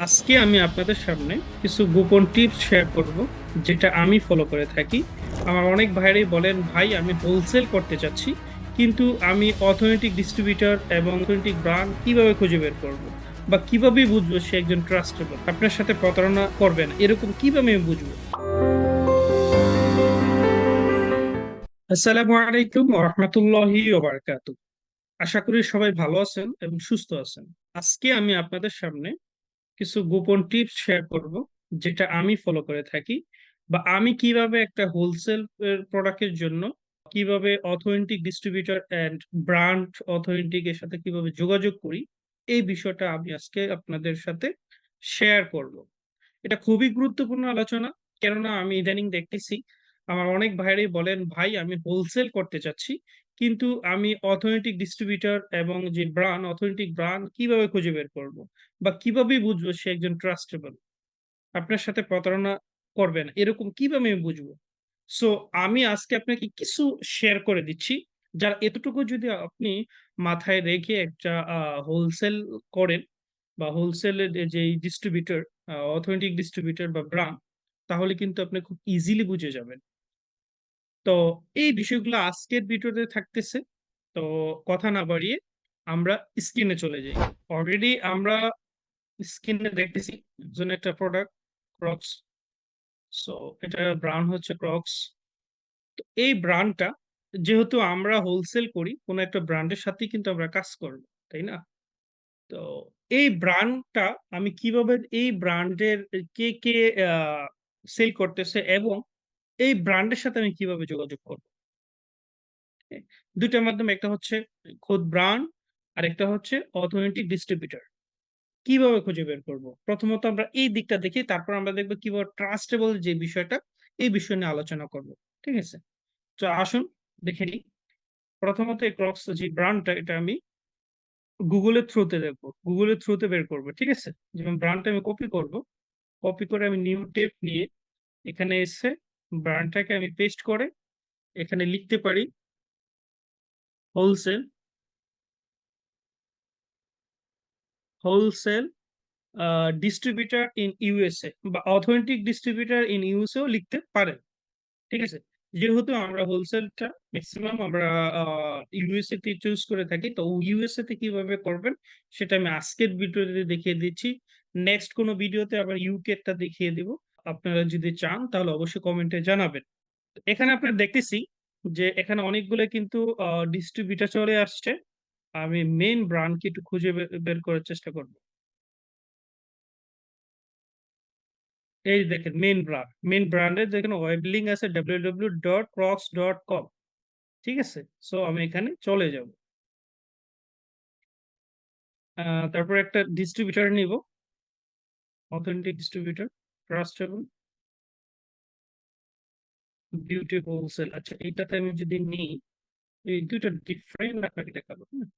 আজকে আমি আপনাদের সামনে কিছু গোপন টিপস শেয়ার করব, যেটা আমি ফলো করে থাকি। আমার অনেক ভাইরাই বলেন, ভাই, আমি হোলসেল করতে চাচ্ছি, কিন্তু আমি অর্থনৈতিক ডিস্ট্রিবিউটর এবং অর্থনৈতিক ব্র্যান্ড কীভাবে খুঁজে বের করব? বা কীভাবে বুঝব সে একজন ট্রাস্টেবল আপনার সাথে প্রতারণা করবে না। এরকম কীভাবে আমি বুঝব? আসসালামু আলাইকুম রহমতুল্লাহি ওবারকাতু আশা করি সবাই ভালো আছেন এবং সুস্থ আছেন। আজকে আমি আপনাদের সামনে কিছু গোপন টিপস শেয়ার করব, যেটা আমি ফলো করে থাকি বা আমি কীভাবে একটা হোলসেল প্রোডাক্টের জন্য কীভাবে authentic distributor and brand authentic এর সাথে কীভাবে যোগাযোগ করি, এই বিষয়টা আমি আজকে আপনাদের সাথে শেয়ার করব। এটা খুবই গুরুত্বপূর্ণ আলোচনা, কেননা আমি ইদানিং দেখতেছি, আমার অনেক ভাইরাই বলেন, ভাই, আমি হোলসেল করতে চাচ্ছি কিন্তু আমি অথেন্টিক ডিস্ট্রিবিউটর এবং যে ব্র্যান্ড অথেন্টিক ব্র্যান্ড কীভাবে খুঁজে বের করব বা কীভাবে বুঝব সে একজন ট্রাস্টেবল আপনার সাথে প্রতারণা করবে না। এরকম কীভাবে আমি বুঝব? সো আমি আজকে আপনাকে কিছু শেয়ার করে দিচ্ছি, যার এতটুকু যদি আপনি মাথায় রেখে একটা হোলসেল করেন বা হোলসেলের যে ডিস্ট্রিবিউটর অথেন্টিক ডিস্ট্রিবিউটর বা ব্র্যান্ড তাহলে কিন্তু আপনি খুব ইজিলি বুঝে যাবেন। তো এই বিষয়গুলো আজকের ভিডিওতে থাকতেছে। তো কথা না বাড়িয়ে আমরা স্ক্রিনে চলে যাই। অলরেডি আমরা স্ক্রিনে দেখতেছি একজন একটা প্রোডাক্ট ক্রক্স সো এটা ব্র্যান্ড হচ্ছে ক্রক্স তো এই ব্র্যান্ডটা যেহেতু আমরা হোলসেল করি, কোনো একটা ব্র্যান্ডের সাথেই কিন্তু আমরা কাজ করব, তাই না? তো এই ব্র্যান্ডটা আমি কীভাবে এই ব্র্যান্ডের কে কে সেল করতেছে এবং এই ব্র্যান্ডের সাথে আমি কীভাবে যোগাযোগ করব? দুইটার মাধ্যমে একটা হচ্ছে খোদ ব্র্যান্ড আর একটা হচ্ছে অথেন্টিক ডিস্ট্রিবিউটার কীভাবে খুঁজে বের করব? প্রথমত আমরা এই দিকটা দেখি, তারপর আমরা দেখব কীভাবে ট্রাস্টেবল যে বিষয়টা, এই বিষয় নিয়ে আলোচনা করব, ঠিক আছে? তো আসুন, দেখে নিই। প্রথমত এই ক্রক্স যে ব্র্যান্ডটা এটা আমি গুগলের থ্রুতে দেখব। গুগলের থ্রুতে বের করব, ঠিক আছে? যেমন ব্র্যান্ডটা আমি কপি করব। কপি করে আমি নিউ টেপ নিয়ে এখানে এসে ব্র্যান্ডটাকে আমি পেস্ট করে এখানে লিখতে পারি wholesale wholesale distributor in USA বা অথেন্টিক ডিস্ট্রিবিউটার ইন ইউএসএও লিখতে পারেন, ঠিক আছে? যেহেতু আমরা হোলসেলটা ম্যাক্সিমাম আমরা ইউএসএ তে চুজ করে থাকি, তো ইউএসএ তে কীভাবে করবেন সেটা আমি আজকের ভিডিওতে দেখিয়ে দিচ্ছি। নেক্সট কোনো ভিডিওতে আবার ইউকে টা দেখিয়ে দিব। আপনারা যদি চান, তাহলে অবশ্যই কমেন্টে জানাবেন। এখানে আপনারা দেখতেছি যে, এখানে অনেকগুলো কিন্তু ডিস্ট্রিবিউটার চলে আসছে। আমি মেইন ব্র্যান্ডকে একটু খুঁজে বের করার চেষ্টা করব। এই দেখেন মেইন ব্র্যান্ড মেইন ব্র্যান্ডের দেখেন ওয়েব লিঙ্ক আছে www.crocs.com ঠিক আছে? সো আমি এখানে চলে যাব। তারপর একটা ডিস্ট্রিবিউটর নিব। Authentic distributor trustable beauty wholesale আচ্ছা এইটাতে আমি যদি নিই, এই দুইটা ডিফারেন্ট আপনাকে দেখাবো হ্যাঁ?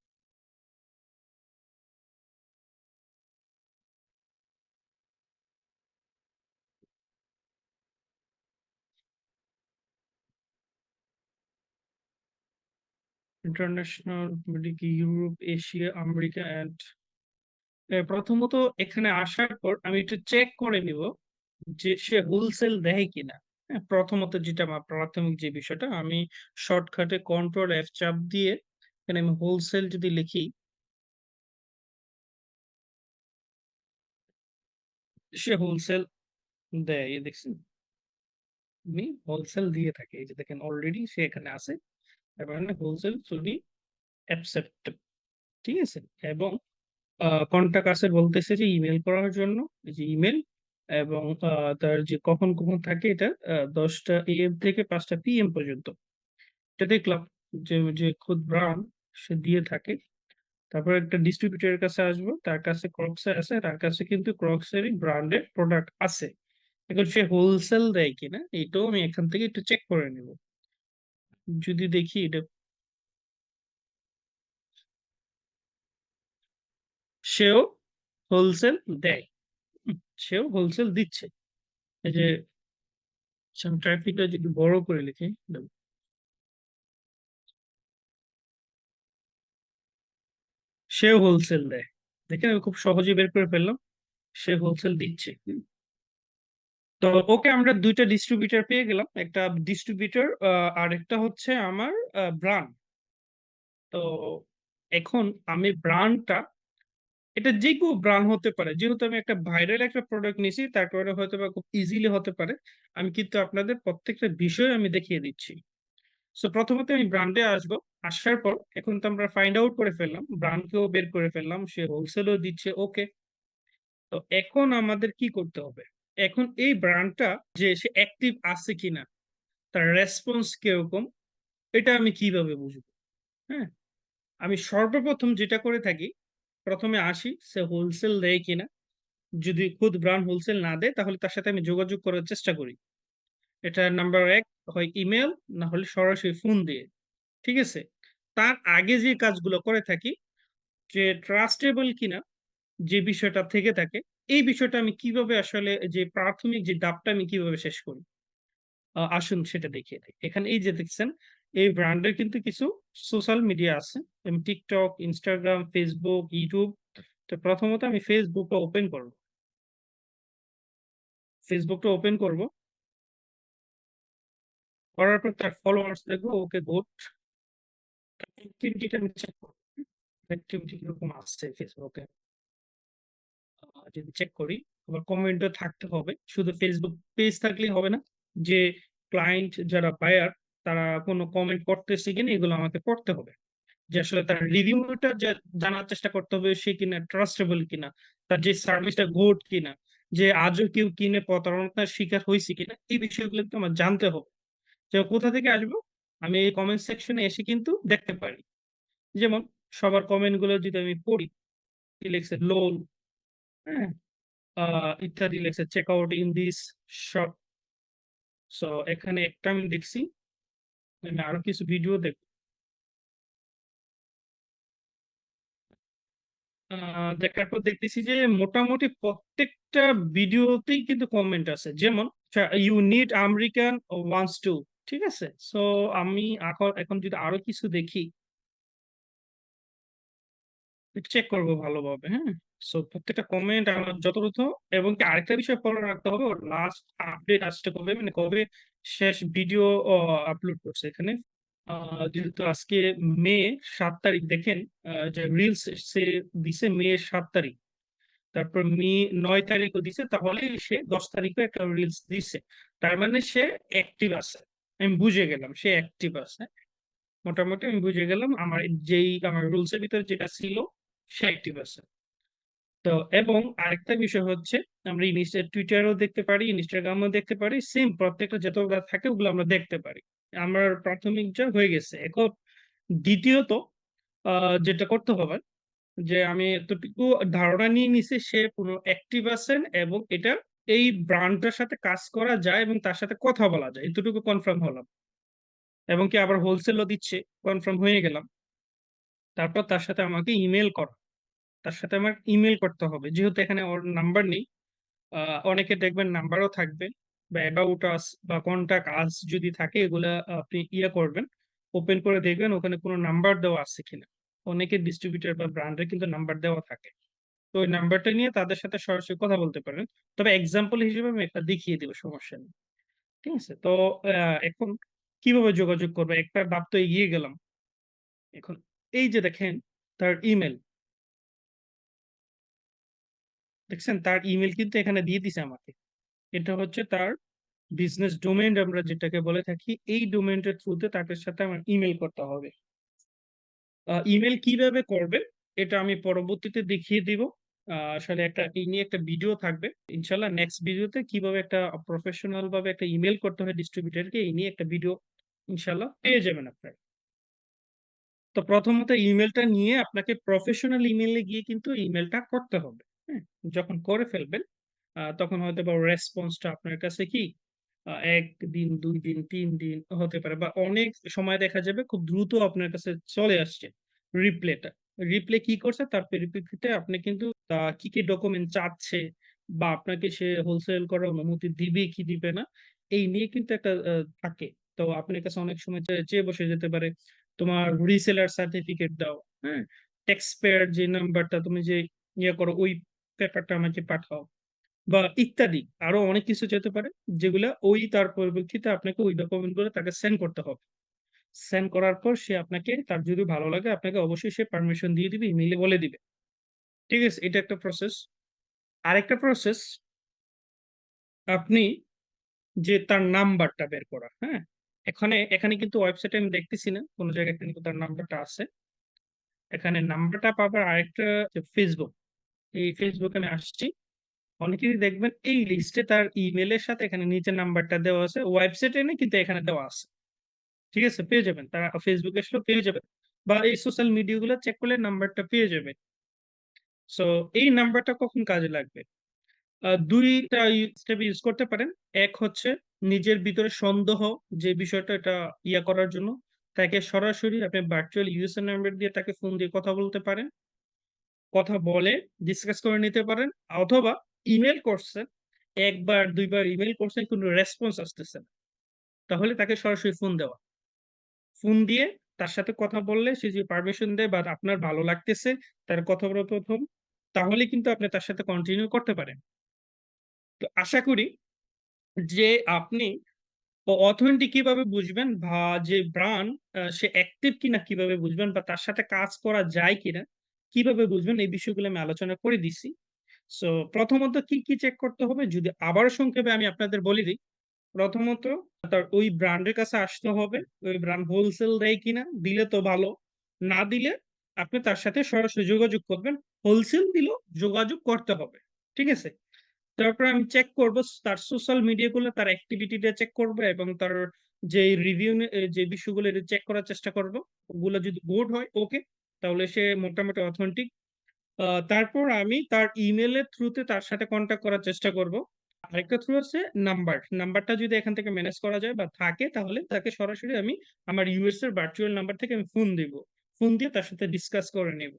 International Europe Asia America and প্রথমত এখানে আসার পর আমি একটু চেক করে নিব। যে সে হোলসেল দেয় কিনা হ্যাঁ? প্রথমত যেটা আমার প্রাথমিক যে বিষয়টা, আমি শর্টকাটে কন্ট্রোল এফ চাপ দিয়ে এখানে আমি হোলসেল যদি লিখি, সে হোলসেল দেয় দেখছেন? আমি হোলসেল দিয়ে থাকি, এই যে দেখেন অলরেডি সে এখানে আছে, এবার হোলসেল চুরি অ্যাকসেপ্ট ঠিক আছে? এবং কন্টাক্ট আসে বলতেছে যে ইমেল করার জন্য, এই যে ইমেল এবং তার যে কখন কখন থাকে এটা দশটা এম থেকে পাঁচটা পিএম পর্যন্ত। এটা দেখলাম যে যে খুদ ব্রাউন সে দিয়ে থাকে। তারপর একটা ডিস্ট্রিবিউটরের কাছে আসব, তার কাছে ক্রক্স আছে, তার কাছে কিন্তু ক্রক্সেরই ব্র্যান্ডেড প্রোডাক্ট আছে। এখন সে হোলসেল দেয় কিনা, এটাও আমি এখান থেকে একটু চেক করে নেব। যদি দেখি এটা সেও হোলসেল দেয়। সেও হোলসেল দিচ্ছে। এই যে ট্রাফিকটা যদি বড় করে লিখি সেও হোলসেল দেয়। দেখেন আমি খুব সহজে বের করে ফেললাম। সে হোলসেল দিচ্ছে। তো ওকে আমরা দুইটা ডিস্ট্রিবিউটার পেয়ে গেলাম। একটা ডিস্ট্রিবিউটর আর একটা হচ্ছে আমার ব্রান্ড তো এখন আমি ব্র্যান্ডটা এটা যে কেউ ব্র্যান্ড হতে পারে। যেহেতু আমি একটা ভাইরাল একটা প্রোডাক্ট নিছি তার কারণে হয়তোবা খুব ইজিলি হতে পারে। আমি কিন্তু আপনাদের প্রত্যেকটা বিষয় আমি দেখিয়ে দিচ্ছি। সো প্রথমত আমি ব্র্যান্ডে আসব। আসার পর এখন তো আমরা ফাইন্ড আউট করে ফেললাম। ব্র্যান্ডকেও বের করে ফেললাম। সে হোলসেলও দিচ্ছে ওকে। তো এখন আমাদের কি করতে হবে? এখন এই ব্র্যান্ডটা যে সে অ্যাক্টিভ আছে কিনা, তার রেসপন্স কীরকম, এটা আমি কীভাবে বুঝব? হ্যাঁ? আমি সর্বপ্রথম যেটা করে থাকি, প্রথমে আসি সে হোলসেল দেয় কিনা। যদি খুদ ব্র্যান্ড হোলসেল না দেয় তাহলে তার সাথে আমি যোগাযোগ করার চেষ্টা করি। এটা নাম্বার এক হয় ইমেল না হলে সরাসরি ফোন দিয়ে। ঠিক আছে? তার আগে যে কাজগুলো করে থাকি যে ট্রাস্টেবল কিনা যে বিষয়টা থেকে থাকে, এই বিষয়টা আমি কীভাবে আসলে যে প্রাথমিক যে ডাবটা আমি কীভাবে শেষ করি? আসুন সেটা দেখিয়ে দেই। এখানে এই যে দেখছেন এই ব্র্যান্ডের কিন্তু কিছু সোশ্যাল মিডিয়া আছে। যেমন TikTok, Instagram, Facebook, YouTube। তো প্রথমত আমি Facebook টা ওপেন করব। Facebook টা ওপেন করব। করার পর তার ফলোয়ার্স দেখব ওকে গুড। অ্যাক্টিভিটিটা আমি চেক করব। অ্যাক্টিভিটি কীরকম আসছে ফেসবুকে যদি চেক করি, আবার কমেন্টও থাকতে হবে। শুধু ফেসবুক পেজ থাকলেই হবে না। যে ক্লায়েন্ট যারা বায়ার তারা কোনো কমেন্ট করতেছে কিনা এগুলো আমাকে করতে হবে। যে আসলে তার রিভিউটা জানার চেষ্টা করতে হবে সে কিনা ট্রাস্টেবল কিনা। তার যে সার্ভিসটা গুড কিনা। যে আজও কেউ কিনে প্রতারণার শিকার হয়েছে কিনা। এই বিষয়গুলো কিন্তু আমার জানতে হবে। যে কোথা থেকে আসব? আমি এই কমেন্ট সেকশনে এসে কিন্তু দেখতে পারি। যেমন সবার কমেন্টগুলো যদি আমি পড়ি, লিখছে লোল, হ্যাঁ? ইত্যাদি লিখছে check out in this shop. So এখানে একটা আমি দেখছি। আমি আরও কিছু ভিডিও দেখ দেখার পর দেখতেছি যে মোটামুটি প্রত্যেকটা ভিডিওতেই কিন্তু কমেন্ট আছে। যেমন you need American ones to ঠিক আছে? সো আমি এখন এখন যদি আরও কিছু দেখি চেক করব ভালোভাবে, হ্যাঁ? সো প্রত্যেকটা কমেন্ট আমার যত যথাযথ এবং কি আরেকটা বিষয় ফলো রাখতে হবে ওর লাস্ট আপডেট আসতে কবে মানে কবে শেষ ভিডিও আপলোড করছে এখানে। যেহেতু আজকে মে সাত তারিখ দেখেন যে রিলস সে দিছে মে সাত তারিখ। তারপর মে নয় তারিখও দিছে তাহলে সে ১০ তারিখেও একটা রিলস দিছে। তার মানে সে অ্যাক্টিভ আছে। আমি বুঝে গেলাম সে অ্যাক্টিভ আছে। মোটামুটি আমি বুঝে গেলাম আমার যেই আমার রুলস এর ভিতরে যেটা ছিল অ্যাক্টিভ আছে। তো এবং আরেকটা বিষয় হচ্ছে আমরা ইনস্টা এও দেখতে পারি, এও দেখতে পারি। সেম প্রত্যেকটা যতগুলা থাকে ওগুলো আমরা দেখতে পারি। আমার প্রাথমিক যা হয়ে গেছে। এখন দ্বিতীয়ত যেটা করতে হবে যে আমি এতটুকু ধারণা নিয়ে নিছি সে পুরো অ্যাক্টিভ আছেন এবং এটা এই ব্র্যান্ডটার সাথে কাজ করা যায় এবং তার সাথে কথা বলা যায়। এতটুকু কনফার্ম হলাম। এবং কি আবার হোলসেলও দিচ্ছে, কনফার্ম হয়ে গেলাম। তারপর তার সাথে আমাকে ইমেইল করা। তার সাথে আমার ইমেল করতে হবে। যেহেতু এখানে ওর নাম্বার নেই। অনেকে দেখবেন নাম্বারও থাকবে বা অ্যাবাউট আস বা কনট্যাক্ট আস যদি থাকে, এগুলা আপনি ইয়ে করবেন। ওপেন করে দেখবেন ওখানে কোনো নাম্বার দেওয়া আছে কিনা। অনেকে ডিস্ট্রিবিউটার বা ব্র্যান্ডের কিন্তু নাম্বার দেওয়া থাকে। তো ওই নাম্বারটা নিয়ে তাদের সাথে সরাসরি কথা বলতে পারেন। তবে এক্সাম্পল হিসেবে আমি একটা দেখিয়ে দিব, সমস্যা নেই। ঠিক আছে? তো এখন কীভাবে যোগাযোগ করবে একটা ধাপ তো এগিয়ে গেলাম। এখন এই যে দেখেন, তার ইমেইল। দেখছেন তার ইমেল কিন্তু এখানে দিয়ে দিছে আমাকে। এটা হচ্ছে তার বিজনেস ডোমেন আমরা যেটাকে বলে থাকি। এই ডোমেইনটার থ্রুতে তাদের সাথে আমার ইমেল করতে হবে। আ ইমেইল কীভাবে করবে, এটা আমি পরবর্তীতে দেখিয়ে দিব। আসলে একটা, এই নিয়ে একটা ভিডিও থাকবে। ইনশাল্লাহ নেক্সট ভিডিওতে কীভাবে একটা প্রফেশনাল ভাবে একটা ইমেল করতে হয় ডিস্ট্রিবিউটরকে এই নিয়ে একটা ভিডিও ইনশাল্লাহ পেয়ে যাবেন আপনারা। তো প্রথমত ইমেলটা নিয়ে আপনাকে প্রফেশনাল ইমেইলে গিয়ে কিন্তু ইমেলটা করতে হবে। যখন করে ফেলবেন তখন হয়তোবা রেসপন্সটা আপনার কাছে কি ১ দিন, ২ দিন, তিন দিন হতে পারে বা অনেক সময় দেখা যাবে খুব দ্রুত আপনার কাছে চলে আসছে রিপ্লেটা। রিপ্লে কি করছে তার পরিপ্রেক্ষিতে আপনি কিন্তু কি, কি ডকুমেন্ট চাচ্ছে বা আপনাকে সে হোলসেল করার অনুমতি দিবে কি দিবে না এই নিয়ে কিন্তু একটা থাকে। তো আপনার কাছে অনেক সময় চেয়ে বসে যেতে পারে। তোমার রিসেলার সার্টিফিকেট দাও, হ্যাঁ? ট্যাক্স পেয়ার যে নাম্বারটা তুমি যে ইয়ে করো ওই পেপারটা আমাকে পাঠাও। বা ইত্যাদি। আরও অনেক কিছু যেতে পারে, যেগুলা ওই তার পরিপ্রেক্ষিতে আপনাকে ওই ডকুমেন্টগুলো তাকে সেন্ড করতে হবে। সেন্ড করার পর সে আপনাকে, তার যদি ভালো লাগে, আপনাকে অবশ্যই সে পারমিশন দিয়ে দিবে ইমেইলে বলে দিবে। ঠিক আছে, এটা একটা প্রসেস আরেকটা প্রসেস আপনি যে তার নাম্বারটা বের করা হ্যাঁ? এখানে এখানে কিন্তু ওয়েবসাইটে আমি দেখতেছি না, কোনো জায়গায় কিন্তু তার নাম্বারটা আছে। এখানে নাম্বারটা পাবার আরেকটা ফেসবুক এই ফেসবুকে আমি আসছি। অনেকেই দেখবেন এই লিস্টে তার ইমেলের সাথে এখানে নিচে নাম্বারটা দেওয়া আছে ওয়েবসাইটে নেই কিন্তু এখানে দেওয়া আছে। ঠিক আছে? পেয়ে যাবেন। তারা ফেসবুকে আসলেও পেয়ে যাবেন। বা এই সোশ্যাল মিডিয়া গুলো চেক করলে নাম্বারটা পেয়ে যাবেন। সো এই নাম্বারটা কখন কাজে লাগবে? দুইটা স্টেপ ইউজ করতে পারেন। এক হচ্ছে নিজের ভিতরে সন্দেহ যে বিষয়টা এটা ইয়া করার জন্য। তাকে সরাসরি আপনি ভার্চুয়াল ইউএসএন নাম্বার দিয়ে তাকে ফোন দিয়ে কথা বলতে পারেন। কথা বলে ডিসকাস করে নিতে পারেন, অথবা ইমেল করছেন একবার, দুইবার ইমেল করছেন কোনো রেসপন্স আসতেছে না। তাহলে তাকে সরাসরি ফোন দেওয়া। ফোন দিয়ে তার সাথে কথা বললে, সে যদি পারমিশন দেয় বা আপনার ভালো লাগতেছে, তার কথোপকথন, তাহলে কিন্তু আপনি তার সাথে কন্টিনিউ করতে পারেন। তো আশা করি যে আপনি অথেন্টিক কীভাবে বুঝবেন বা যে ব্রান্ড সে অ্যাক্টিভ কিনা কীভাবে বুঝবেন বা তার সাথে কাজ করা যায় কিনা কীভাবে বুঝবেন? এই বিষয়গুলো আমি আলোচনা করে দিছি। সো প্রথমত কি কি চেক করতে হবে? যদি আবার সংক্ষেপে আমি আপনাদের বলি দিই, প্রথমত তার ওই ব্র্যান্ডের কাছে আসতে হবে। ওই ব্র্যান্ড হোলসেল দেয় কিনা, দিলে তো ভালো। না দিলে আপনি তার সাথে সরাসরি যোগাযোগ করবেন। হোলসেল দিলেও যোগাযোগ করতে হবে। ঠিক আছে? তারপর আমি চেক করব, তার সোশ্যাল মিডিয়া গুলো, তার অ্যাক্টিভিটিটা চেক করব এবং তার যে রিভিউ যে বিষয়গুলো চেক করার চেষ্টা করব, ওগুলো যদি গুড হয় ওকে তাহলে সে মোটামুটি অথেন্টিক তারপর আমি তার ইমেলের থ্রুতে তার সাথে কন্ট্যাক্ট করার চেষ্টা করব। আরেকটা থ্রু আছে নাম্বার নাম্বারটা যদি এখান থেকে ম্যানেজ করা যায় বা থাকে তাহলে তাকে সরাসরি আমি আমার ইউএস এর ভার্চুয়াল নাম্বার থেকে আমি ফোন দিব। ফোন দিয়ে তার সাথে ডিসকাস করে নেব।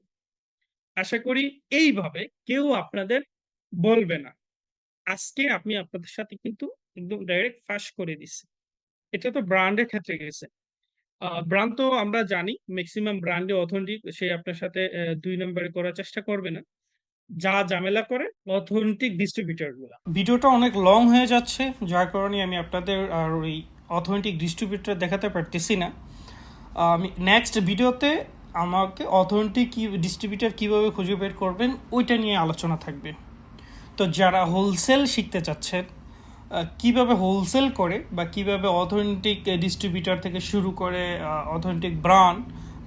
আশা করি এইভাবে কেউ আপনাদের বলবে না। আজকে আমি আপনাদের সাথে কিন্তু একদম ডাইরেক্ট ফাঁস করে দিচ্ছি এটা তো ব্র্যান্ডের ক্ষেত্রে গেছে। ব্র্যান্ড তো আমরা জানি ম্যাক্সিমাম ব্র্যান্ডে অথেন্টিক সে আপনার সাথে দুই নম্বরে করার চেষ্টা করবে না। যা ঝামেলা করে অথেন্টিক ডিস্ট্রিবিউটর ভিডিওটা অনেক লং হয়ে যাচ্ছে, যার কারণে আমি আপনাদের আর ওই অথেন্টিক ডিস্ট্রিবিউটর দেখাতে পারতেছি না। আমি নেক্সট ভিডিওতে আমাকে অথেন্টিক কি ডিস্ট্রিবিউটর কীভাবে খুঁজে বের করবেন, ওইটা নিয়ে আলোচনা থাকবে। তো যারা হোলসেল শিখতে চাচ্ছেন কীভাবে হোলসেল করে বা কীভাবে অথেন্টিক ডিস্ট্রিবিউটার থেকে শুরু করে অথেন্টিক ব্র্যান্ড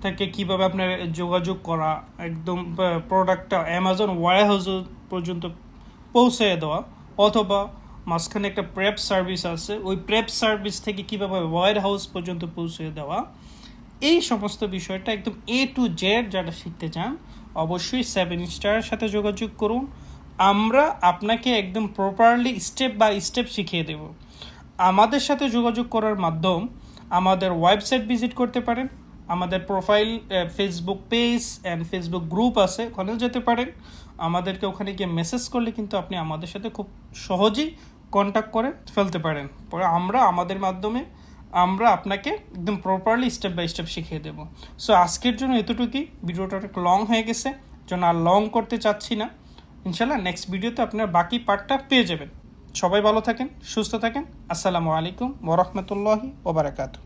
থেকে কীভাবে আপনার যোগাযোগ করা, একদম প্রোডাক্টটা অ্যামাজন ওয়ার হাউস পর্যন্ত পৌঁছে দেওয়া অথবা মাঝখানে একটা প্রেপ সার্ভিস আছে, ওই প্রেপ সার্ভিস থেকে কীভাবে ওয়ার হাউস পর্যন্ত পৌঁছে দেওয়া, এই সমস্ত বিষয়টা একদম এ টু জেড যারা শিখতে চান, অবশ্যই সেভেন স্টারের সাথে যোগাযোগ করুন। আমরা আপনাকে একদম প্রপারলি স্টেপ বাই স্টেপ শিখিয়ে দেব। আমাদের সাথে যোগাযোগ করার মাধ্যম আমাদের ওয়েবসাইট ভিজিট করতে পারেন, আমাদের profile Facebook page and Facebook group আছে, ওখানেও যেতে পারেন। আমাদেরকে ওখানে গিয়ে মেসেজ করলে কিন্তু আপনি আমাদের সাথে খুব সহজেই কন্ট্যাক্ট করে ফেলতে পারেন। পরে আমরা, আমাদের মাধ্যমে আমরা আপনাকে একদম প্রপারলি স্টেপ বাই স্টেপ শিখিয়ে দেবো। সো আজকের জন্য এতটুকুই। ভিডিওটা অনেক লং হয়ে গেছে। জন্য আর লং করতে চাচ্ছি না। ইনশাল্লাহ নেক্সট ভিডিওতে আপনার বাকি পার্টটা পেয়ে যাবেন। সবাই ভালো থাকেন, সুস্থ থাকেন। আসসালামু আলাইকুম ওরহমতুল্লাহি ওবরাকাতু